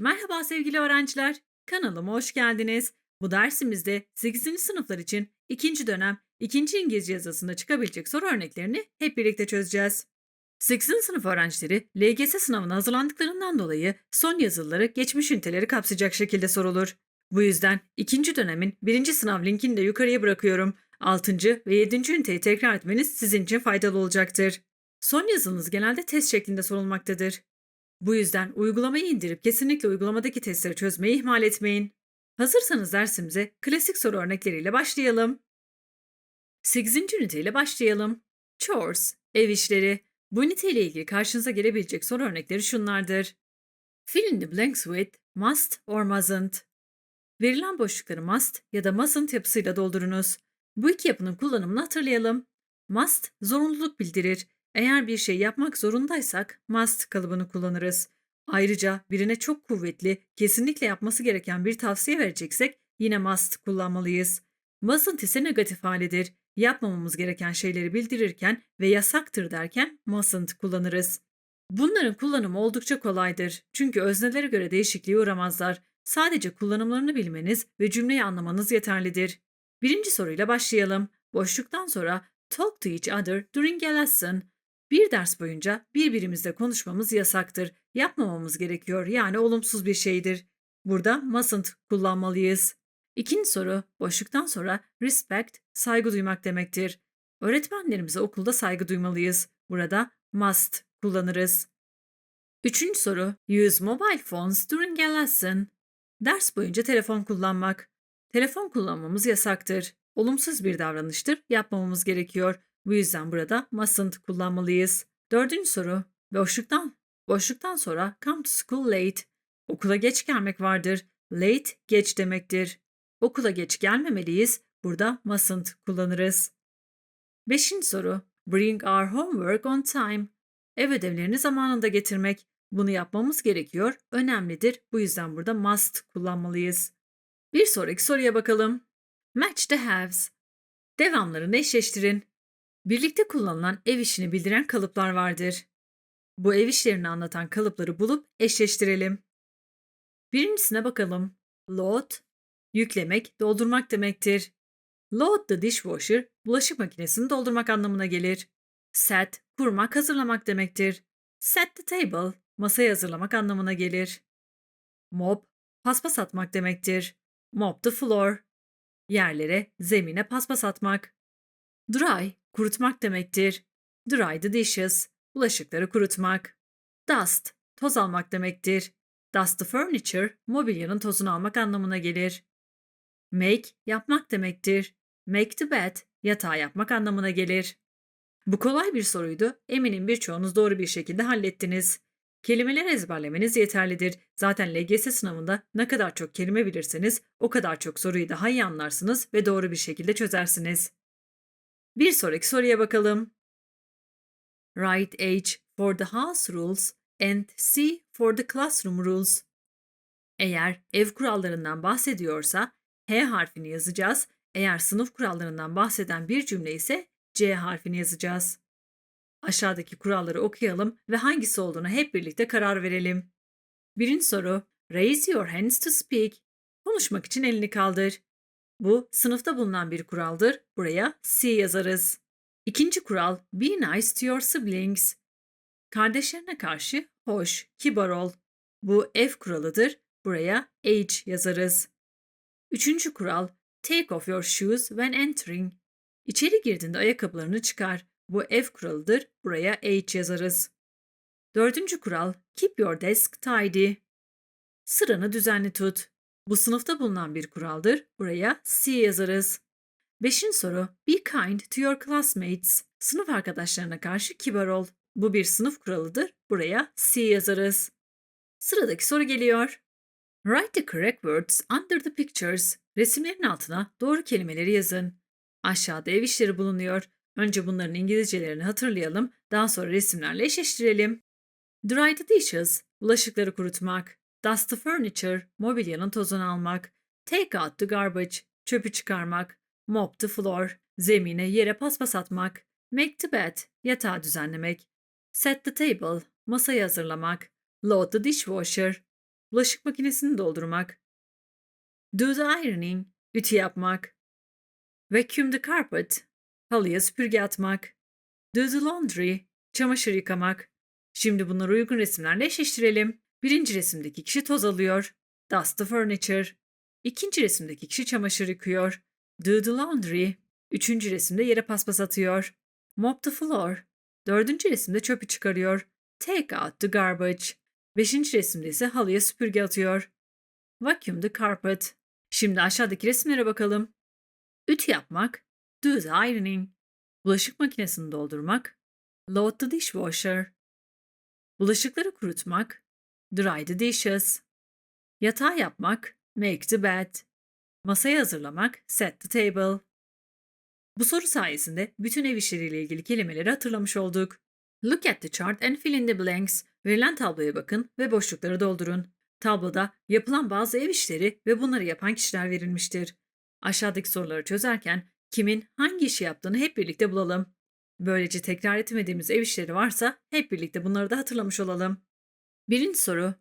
Merhaba sevgili öğrenciler, kanalıma hoş geldiniz. Bu dersimizde 8. sınıflar için ikinci dönem 2. İngilizce yazısında çıkabilecek soru örneklerini hep birlikte çözeceğiz. 8. sınıf öğrencileri LGS sınavına hazırlandıklarından dolayı son yazılıları geçmiş üniteleri kapsayacak şekilde sorulur. Bu yüzden ikinci dönemin birinci sınav linkini de yukarıya bırakıyorum. 6. ve 7. üniteyi tekrar etmeniz sizin için faydalı olacaktır. Son yazınız genelde test şeklinde sorulmaktadır. Bu yüzden uygulamayı indirip kesinlikle uygulamadaki testleri çözmeyi ihmal etmeyin. Hazırsanız dersimize klasik soru örnekleriyle başlayalım. 8. ünite ile başlayalım. Chores, ev işleri. Bu ünite ile ilgili karşınıza gelebilecek soru örnekleri şunlardır. Fill in the blanks with must or mustn't. Verilen boşlukları must ya da mustn't yapısıyla doldurunuz. Bu iki yapının kullanımını hatırlayalım. Must, zorunluluk bildirir. Eğer bir şey yapmak zorundaysak must kalıbını kullanırız. Ayrıca birine çok kuvvetli, kesinlikle yapması gereken bir tavsiye vereceksek yine must kullanmalıyız. Mustn't ise negatif halidir. Yapmamamız gereken şeyleri bildirirken ve yasaktır derken mustn't kullanırız. Bunların kullanımı oldukça kolaydır. Çünkü öznelere göre değişikliğe uğramazlar. Sadece kullanımlarını bilmeniz ve cümleyi anlamanız yeterlidir. Birinci soruyla başlayalım. Boşluktan sonra talk to each other during a lesson. Bir ders boyunca birbirimizle konuşmamız yasaktır. Yapmamamız gerekiyor yani olumsuz bir şeydir. Burada mustn't kullanmalıyız. İkinci soru boşluktan sonra respect saygı duymak demektir. Öğretmenlerimize okulda saygı duymalıyız. Burada must kullanırız. Üçüncü soru use mobile phones during a lesson. Ders boyunca telefon kullanmak. Telefon kullanmamız yasaktır. Olumsuz bir davranıştır. Yapmamamız gerekiyor. Bu yüzden burada mustn't kullanmalıyız. Dördüncü soru. Boşluktan. Boşluktan sonra come to school late. Okula geç gelmek vardır. Late geç demektir. Okula geç gelmemeliyiz. Burada mustn't kullanırız. Beşinci soru. Bring our homework on time. Ev ödevlerini zamanında getirmek. Bunu yapmamız gerekiyor. Önemlidir. Bu yüzden burada must kullanmalıyız. Bir sonraki soruya bakalım. Match the haves. Devamlarını eşleştirin. Birlikte kullanılan ev işini bildiren kalıplar vardır. Bu ev işlerini anlatan kalıpları bulup eşleştirelim. Birincisine bakalım. Load, yüklemek, doldurmak demektir. Load the dishwasher, bulaşık makinesini doldurmak anlamına gelir. Set, kurmak, hazırlamak demektir. Set the table, masayı hazırlamak anlamına gelir. Mop, paspas atmak demektir. Mop the floor, yerlere, zemine paspas atmak. Dry, kurutmak demektir. Dry the dishes, bulaşıkları kurutmak. Dust, toz almak demektir. Dust the furniture, mobilyanın tozunu almak anlamına gelir. Make, yapmak demektir. Make the bed, yatağı yapmak anlamına gelir. Bu kolay bir soruydu. Eminim birçoğunuz doğru bir şekilde hallettiniz. Kelimeleri ezberlemeniz yeterlidir. Zaten LGS sınavında ne kadar çok kelime bilirseniz o kadar çok soruyu daha iyi anlarsınız ve doğru bir şekilde çözersiniz. Bir sonraki soruya bakalım. Write H for the house rules and C for the classroom rules. Eğer ev kurallarından bahsediyorsa H harfini yazacağız. Eğer sınıf kurallarından bahseden bir cümle ise C harfini yazacağız. Aşağıdaki kuralları okuyalım ve hangisi olduğuna hep birlikte karar verelim. Birinci soru. Raise your hands to speak. Konuşmak için elini kaldır. Bu sınıfta bulunan bir kuraldır. Buraya C yazarız. İkinci kural. Be nice to your siblings. Kardeşlerine karşı hoş, kibar ol. Bu F kuralıdır. Buraya H yazarız. Üçüncü kural. Take off your shoes when entering. İçeri girdiğinde ayakkabılarını çıkar. Bu F kuralıdır. Buraya H yazarız. Dördüncü kural. Keep your desk tidy. Sıranı düzenli tut. Bu sınıfta bulunan bir kuraldır. Buraya C yazarız. Beşinci soru. Be kind to your classmates. Sınıf arkadaşlarına karşı kibar ol. Bu bir sınıf kuralıdır. Buraya C yazarız. Sıradaki soru geliyor. Write the correct words under the pictures. Resimlerin altına doğru kelimeleri yazın. Aşağıda ev işleri bulunuyor. Önce bunların İngilizcelerini hatırlayalım, daha sonra resimlerle eşleştirelim. Dry the dishes, bulaşıkları kurutmak. Dust the furniture, mobilyanın tozunu almak. Take out the garbage, çöpü çıkarmak. Mop the floor, zemine yere paspas atmak. Make the bed, yatağı düzenlemek. Set the table, masayı hazırlamak. Load the dishwasher, bulaşık makinesini doldurmak. Do the ironing, ütü yapmak. Vacuum the carpet, halıya süpürge atmak. Do the laundry, çamaşır yıkamak. Şimdi bunları uygun resimlerle eşleştirelim. Birinci resimdeki kişi toz alıyor. Dust the furniture. İkinci resimdeki kişi çamaşır yıkıyor. Do the laundry. Üçüncü resimde yere paspas atıyor. Mop the floor. Dördüncü resimde çöpü çıkarıyor. Take out the garbage. Beşinci resimde ise halıya süpürge atıyor. Vacuum the carpet. Şimdi aşağıdaki resimlere bakalım. Ütü yapmak. Do the ironing. Bulaşık makinesini doldurmak. Load the dishwasher. Bulaşıkları kurutmak. Dry the dishes. Yatağı yapmak. Make the bed. Masayı hazırlamak. Set the table. Bu soru sayesinde bütün ev işleriyle ilgili kelimeleri hatırlamış olduk. Look at the chart and fill in the blanks. Verilen tabloya bakın ve boşlukları doldurun. Tabloda yapılan bazı ev işleri ve bunları yapan kişiler verilmiştir. Aşağıdaki soruları çözerken kimin hangi işi yaptığını hep birlikte bulalım. Böylece tekrar etmediğimiz ev işleri varsa hep birlikte bunları da hatırlamış olalım. Birinci soru.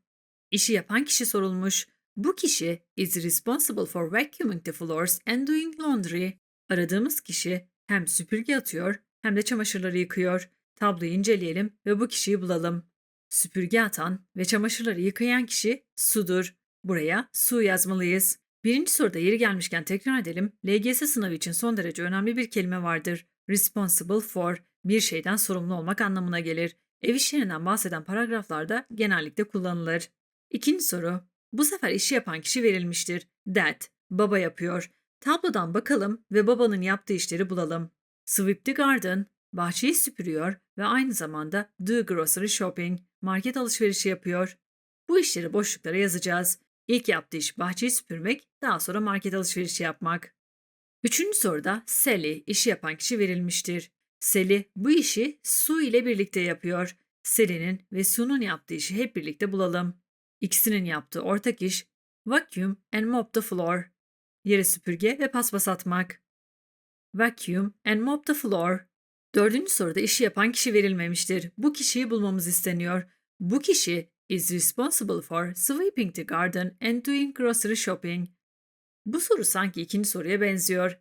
İşi yapan kişi sorulmuş. Bu kişi is responsible for vacuuming the floors and doing laundry. Aradığımız kişi hem süpürge atıyor hem de çamaşırları yıkıyor. Tabloyu inceleyelim ve bu kişiyi bulalım. Süpürge atan ve çamaşırları yıkayan kişi sudur. Buraya su yazmalıyız. Birinci soruda yeri gelmişken tekrar edelim. LGS sınavı için son derece önemli bir kelime vardır. Responsible for, bir şeyden sorumlu olmak anlamına gelir. Ev işlerinden bahseden paragraflarda genellikle kullanılır. İkinci soru. Bu sefer işi yapan kişi verilmiştir. Dad, baba yapıyor. Tablodan bakalım ve babanın yaptığı işleri bulalım. Sweep the garden, bahçeyi süpürüyor ve aynı zamanda do grocery shopping, market alışverişi yapıyor. Bu işleri boşluklara yazacağız. İlk yaptığı iş bahçeyi süpürmek, daha sonra market alışverişi yapmak. Üçüncü soruda Sally, işi yapan kişi verilmiştir. Sally bu işi Su ile birlikte yapıyor. Sally'nin ve Su'nun yaptığı işi hep birlikte bulalım. İkisinin yaptığı ortak iş vacuum and mop the floor. Yere süpürge ve paspas atmak. Vacuum and mop the floor. Dördüncü soruda işi yapan kişi verilmemiştir. Bu kişiyi bulmamız isteniyor. Bu kişi is responsible for sweeping the garden and doing grocery shopping. Bu soru sanki ikinci soruya benziyor.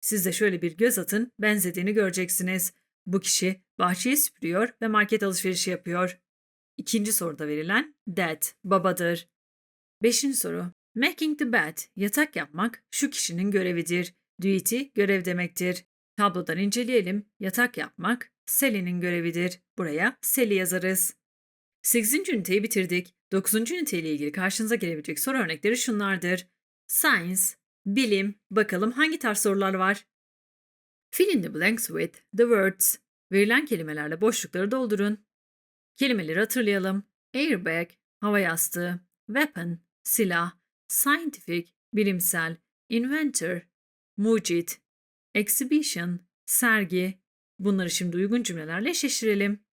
Siz de şöyle bir göz atın, benzediğini göreceksiniz. Bu kişi bahçeyi süpürüyor ve market alışverişi yapıyor. İkinci soruda verilen dad, babadır. Beşinci soru. Making the bed, yatak yapmak şu kişinin görevidir. Duty, görev demektir. Tablodan inceleyelim. Yatak yapmak Sally'nin görevidir. Buraya Sally yazarız. 8. üniteyi bitirdik. 9. üniteyle ilgili karşınıza gelebilecek soru örnekleri şunlardır. Science, bilim, bakalım hangi tarz sorular var? Fill in the blanks with the words. Verilen kelimelerle boşlukları doldurun. Kelimeleri hatırlayalım. Airbag, hava yastığı. Weapon, silah. Scientific, bilimsel. Inventor, mucit. Exhibition, sergi. Bunları şimdi uygun cümlelerle eşleştirelim.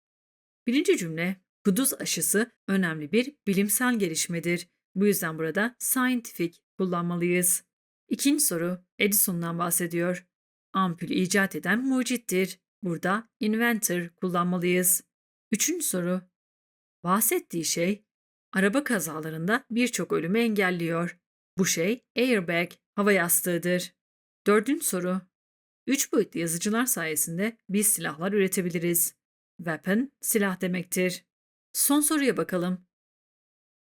Birinci cümle, kuduz aşısı önemli bir bilimsel gelişmedir. Bu yüzden burada scientific kullanmalıyız. İkinci soru, Edison'dan bahsediyor. Ampul icat eden mucittir. Burada inventor kullanmalıyız. Üçüncü soru, bahsettiği şey araba kazalarında birçok ölümü engelliyor. Bu şey airbag, hava yastığıdır. Dördüncü soru, Üç boyutlu yazıcılar sayesinde biz silahlar üretebiliriz. Weapon, silah demektir. Son soruya bakalım.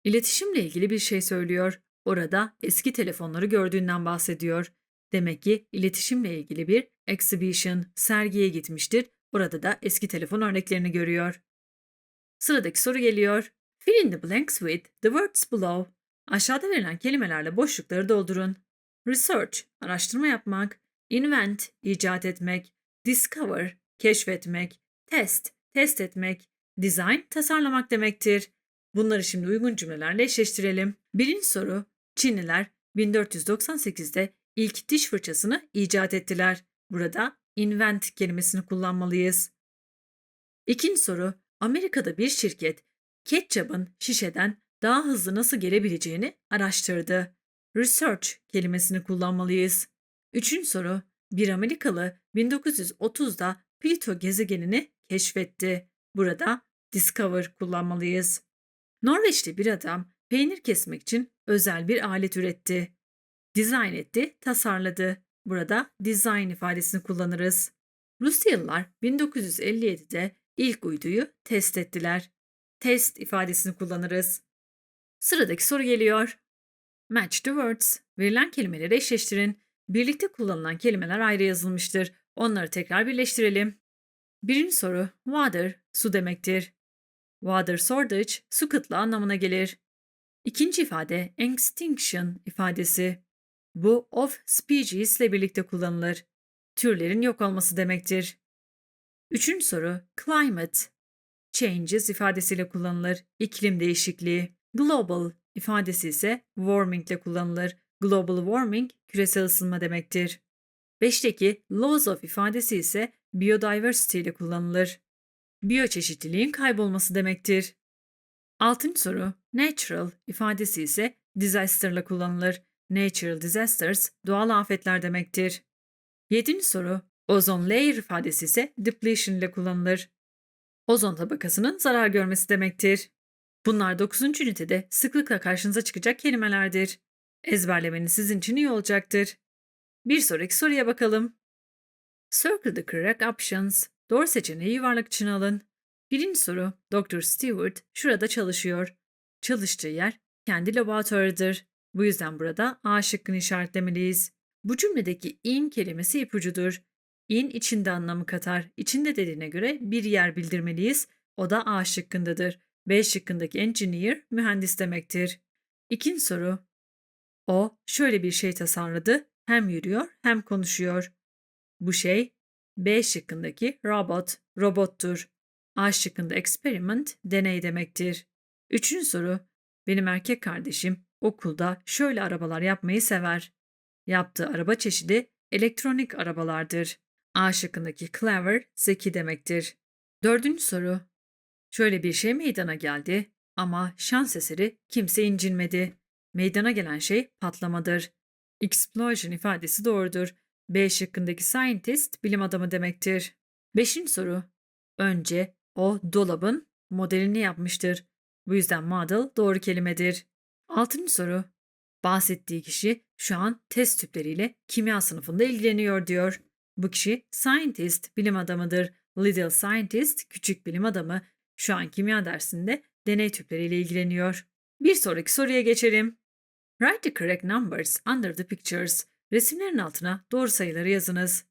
İletişimle ilgili bir şey söylüyor. Orada eski telefonları gördüğünden bahsediyor. Demek ki iletişimle ilgili bir exhibition, sergiye gitmiştir. Orada da eski telefon örneklerini görüyor. Sıradaki soru geliyor. Fill in the blanks with the words below. Aşağıda verilen kelimelerle boşlukları doldurun. Research, araştırma yapmak. Invent, icat etmek. Discover, keşfetmek. Test, test etmek. Design, tasarlamak demektir. Bunları şimdi uygun cümlelerle eşleştirelim. Birinci soru, Çinliler 1498'de ilk diş fırçasını icat ettiler. Burada invent kelimesini kullanmalıyız. İkinci soru, Amerika'da bir şirket ketçabın şişeden daha hızlı nasıl gelebileceğini araştırdı. Research kelimesini kullanmalıyız. Üçüncü soru, bir Amerikalı 1930'da Pluto gezegenini keşfetti. Burada discover kullanmalıyız. Norveçli bir adam peynir kesmek için özel bir alet üretti. Dizayn etti, tasarladı. Burada design ifadesini kullanırız. Rusyalılar 1957'de ilk uyduyu test ettiler. Test ifadesini kullanırız. Sıradaki soru geliyor. Match the words. Verilen kelimeleri eşleştirin. Birlikte kullanılan kelimeler ayrı yazılmıştır. Onları tekrar birleştirelim. Birinci soru. Water, su demektir. Water shortage, su kıtlığı anlamına gelir. İkinci ifade extinction ifadesi. Bu of species ile birlikte kullanılır. Türlerin yok olması demektir. Üçüncü soru. Climate, changes ifadesiyle kullanılır. İklim değişikliği. Global ifadesi ise warming ile kullanılır. Global warming küresel ısınma demektir. Beşteki laws of ifadesi ise biodiversity ile kullanılır. Biyoçeşitliliğin kaybolması demektir. Altıncı soru. Natural ifadesi ise disaster ile kullanılır. Natural disasters doğal afetler demektir. Yedinci soru. Ozon layer ifadesi ise depletion ile kullanılır. Ozon tabakasının zarar görmesi demektir. Bunlar 9. ünitede sıklıkla karşınıza çıkacak kelimelerdir. Ezberlemeniz sizin için iyi olacaktır. Bir sonraki soruya bakalım. Circle the correct options. Doğru seçeneği yuvarlak için alın. Birinci soru. Dr. Stewart şurada çalışıyor. Çalıştığı yer kendi laboratuvarıdır. Bu yüzden burada A şıkkını işaretlemeliyiz. Bu cümledeki in kelimesi ipucudur. In içinde anlamı katar. İçinde dediğine göre bir yer bildirmeliyiz. O da A şıkkındadır. B şıkkındaki engineer mühendis demektir. İkinci soru. O şöyle bir şey tasarladı. Hem yürüyor hem konuşuyor. Bu şey B şıkkındaki robot, robottur. A şıkkında experiment, deney demektir. Üçüncü soru. Benim erkek kardeşim okulda şöyle arabalar yapmayı sever. Yaptığı araba çeşidi elektronik arabalardır. A şıkkındaki clever, zeki demektir. Dördüncü soru. Şöyle bir şey meydana geldi ama şans eseri kimse incinmedi. Meydana gelen şey patlamadır. Explosion ifadesi doğrudur. B şıkkındaki scientist bilim adamı demektir. Beşinci soru. Önce o dolabın modelini yapmıştır. Bu yüzden model doğru kelimedir. Altıncı soru. Bahsettiği kişi şu an test tüpleriyle kimya sınıfında ilgileniyor diyor. Bu kişi scientist, bilim adamıdır. Little scientist, küçük bilim adamı. Şu an kimya dersinde deney tüpleriyle ilgileniyor. Bir sonraki soruya geçelim. Write the correct numbers under the pictures. Resimlerin altına doğru sayıları yazınız.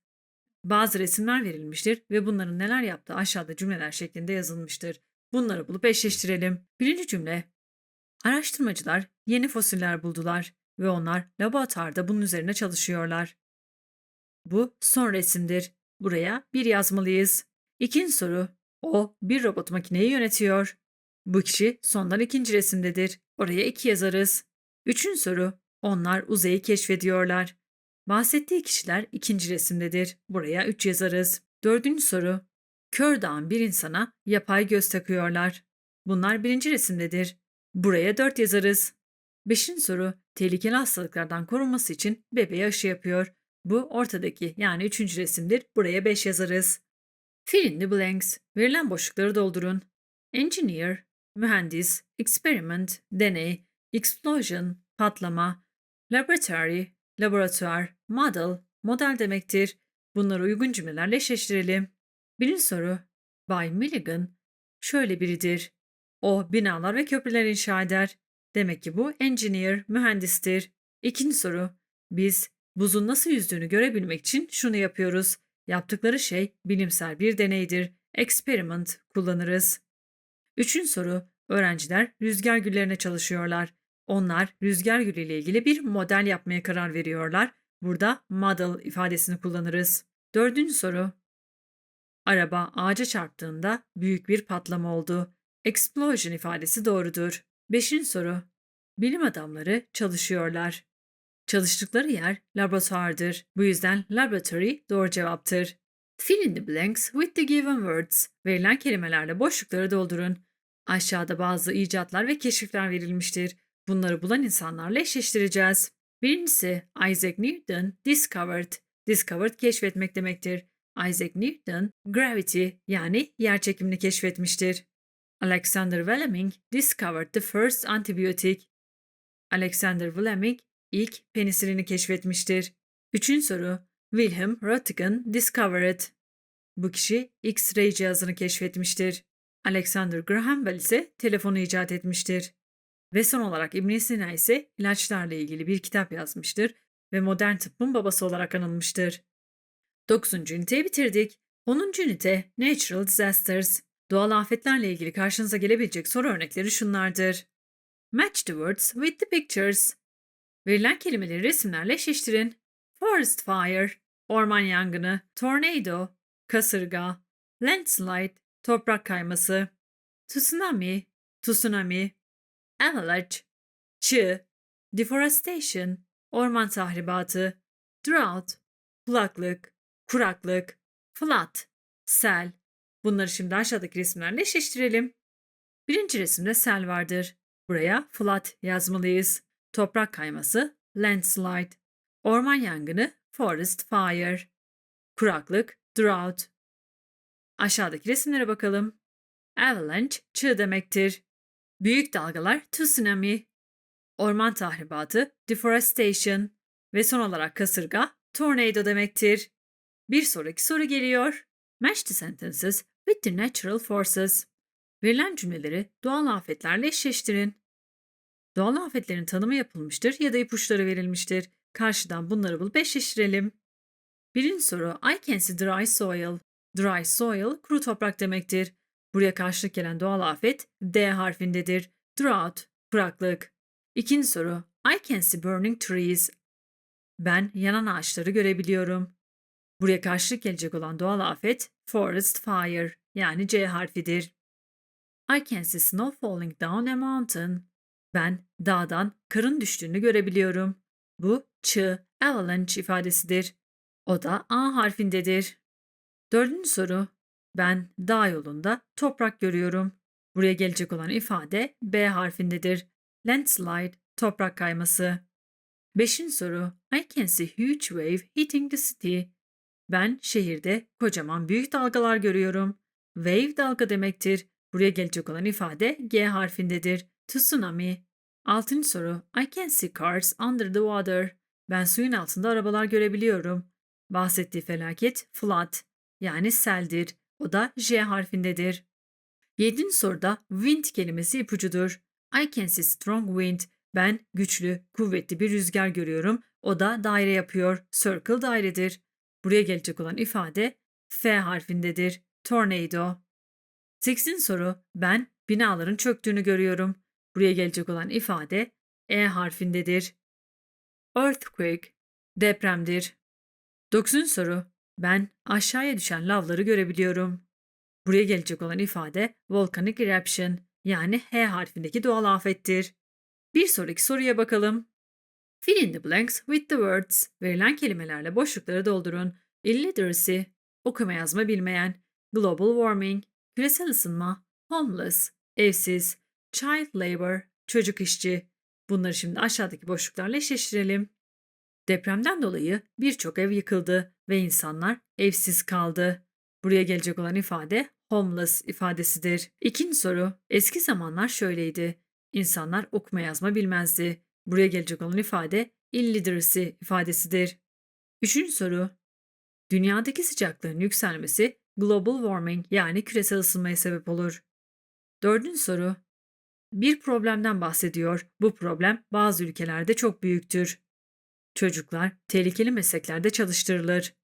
Bazı resimler verilmiştir ve bunların neler yaptığı aşağıda cümleler şeklinde yazılmıştır. Bunları bulup eşleştirelim. Birinci cümle. Araştırmacılar yeni fosiller buldular ve onlar laboratuvarda bunun üzerine çalışıyorlar. Bu son resimdir. Buraya bir yazmalıyız. İkinci soru. O bir robot makineyi yönetiyor. Bu kişi sondan ikinci resimdedir. Oraya iki yazarız. Üçüncü soru. Onlar uzayı keşfediyorlar. Bahsettiği kişiler ikinci resimdedir. Buraya üç yazarız. Dördüncü soru. Kör dağın bir insana yapay göz takıyorlar. Bunlar birinci resimdedir. Buraya dört yazarız. Beşinci soru. Tehlikeli hastalıklardan korunması için bebeğe aşı yapıyor. Bu ortadaki yani üçüncü resimdir. Buraya beş yazarız. Fill in the blanks. Verilen boşlukları doldurun. Engineer, mühendis, experiment, deney, explosion, patlama, laboratory, laboratuvar, model, model demektir. Bunları uygun cümlelerle eşleştirelim. Birinci soru. Bay Milligan şöyle biridir. O binalar ve köprüler inşa eder. Demek ki bu engineer, mühendistir. İkinci soru. Biz buzun nasıl yüzdüğünü görebilmek için şunu yapıyoruz. Yaptıkları şey bilimsel bir deneydir. Experiment kullanırız. Üçüncü soru. Öğrenciler rüzgar güllerine çalışıyorlar. Onlar rüzgar gülü ile ilgili bir model yapmaya karar veriyorlar. Burada model ifadesini kullanırız. Dördüncü soru. Araba ağaca çarptığında büyük bir patlama oldu. Explosion ifadesi doğrudur. Beşinci soru. Bilim adamları çalışıyorlar. Çalıştıkları yer laboratuvardır. Bu yüzden laboratory doğru cevaptır. Fill in the blanks with the given words. Verilen kelimelerle boşlukları doldurun. Aşağıda bazı icatlar ve keşifler verilmiştir. Bunları bulan insanlarla eşleştireceğiz. Birincisi Isaac Newton discovered. Discovered keşfetmek demektir. Isaac Newton gravity yani yer çekimini keşfetmiştir. Alexander Fleming discovered the first antibiotic. Alexander Fleming ilk penisilini keşfetmiştir. Üçüncü soru. Wilhelm Röntgen discovered. Bu kişi X-ray cihazını keşfetmiştir. Alexander Graham Bell ise telefonu icat etmiştir. Ve son olarak ibn Sina ise ilaçlarla ilgili bir kitap yazmıştır ve modern tıbbın babası olarak anılmıştır. 9. üniteyi bitirdik. 10. ünite Natural Disasters. Doğal afetlerle ilgili karşınıza gelebilecek soru örnekleri şunlardır. Match the words with the pictures. Verilen kelimeleri resimlerle eşleştirin. Forest fire, orman yangını, tornado, kasırga, landslide, toprak kayması, tsunami, tsunami, avalanche, çığ, deforestation, orman tahribatı, drought, kulaklık, kuraklık, flood, sel. Bunları şimdi aşağıdaki resimlerle eşleştirelim. Birinci resimde sel vardır. Buraya flood yazmalıyız. Toprak kayması, landslide. Orman yangını, forest fire. Kuraklık, drought. Aşağıdaki resimlere bakalım. Avalanche, çığ demektir. Büyük dalgalar, tsunami. Orman tahribatı, deforestation. Ve son olarak kasırga, tornado demektir. Bir sonraki soru geliyor. Match the sentences with the natural forces. Verilen cümleleri doğal afetlerle eşleştirin. Doğal afetlerin tanımı yapılmıştır ya da ipuçları verilmiştir. Karşıdan bunları bulup eşleştirelim. Birinci soru I can see dry soil. Dry soil kuru toprak demektir. Buraya karşılık gelen doğal afet D harfindedir. Drought, kuraklık. İkinci soru I can see burning trees. Ben yanan ağaçları görebiliyorum. Buraya karşılık gelecek olan doğal afet forest fire yani C harfidir. I can see snow falling down a mountain. Ben dağdan karın düştüğünü görebiliyorum. Bu çığ, avalanche ifadesidir. O da A harfindedir. Dördüncü soru. Ben dağ yolunda toprak görüyorum. Buraya gelecek olan ifade B harfindedir. Landslide, toprak kayması. Beşinci soru. I can see huge wave hitting the city. Ben şehirde kocaman büyük dalgalar görüyorum. Wave dalga demektir. Buraya gelecek olan ifade G harfindedir. Tsunami. Altıncı soru. I can see cars under the water. Ben suyun altında arabalar görebiliyorum. Bahsettiği felaket flood yani seldir. O da J harfindedir. Yedinci soruda wind kelimesi ipucudur. I can see strong wind. Ben güçlü, kuvvetli bir rüzgar görüyorum. O da daire yapıyor. Circle dairedir. Buraya gelecek olan ifade F harfindedir. Tornado. 8. soru. Ben binaların çöktüğünü görüyorum. Buraya gelecek olan ifade E harfindedir. Earthquake. Depremdir. 9. soru. Ben aşağıya düşen lavları görebiliyorum. Buraya gelecek olan ifade volcanic eruption yani H harfindeki doğal afettir. Bir sonraki soruya bakalım. Fill in the blanks with the words. Verilen kelimelerle boşlukları doldurun. Illiteracy, okuma yazma bilmeyen, global warming, küresel ısınma, homeless, evsiz, child labor, çocuk işçi. Bunları şimdi aşağıdaki boşluklarla eşleştirelim. Depremden dolayı birçok ev yıkıldı ve insanlar evsiz kaldı. Buraya gelecek olan ifade homeless ifadesidir. İkinci soru. Eski zamanlar şöyleydi. İnsanlar okuma yazma bilmezdi. Buraya gelecek olan ifade illiteracy ifadesidir. Üçüncü soru. Dünyadaki sıcaklığın yükselmesi global warming yani küresel ısınmaya sebep olur. Dördüncü soru. Bir problemden bahsediyor. Bu problem bazı ülkelerde çok büyüktür. Çocuklar tehlikeli mesleklerde çalıştırılır.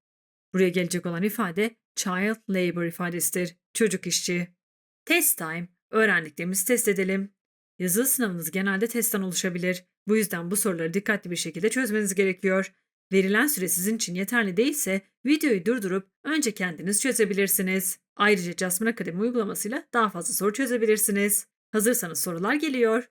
Buraya gelecek olan ifade child labor ifadesidir. Çocuk işçi. Test time. Öğrendiklerimizi test edelim. Yazılı sınavınız genelde testten oluşabilir. Bu yüzden bu soruları dikkatli bir şekilde çözmeniz gerekiyor. Verilen süre sizin için yeterli değilse videoyu durdurup önce kendiniz çözebilirsiniz. Ayrıca Jasmine Akademi uygulamasıyla daha fazla soru çözebilirsiniz. Hazırsanız sorular geliyor.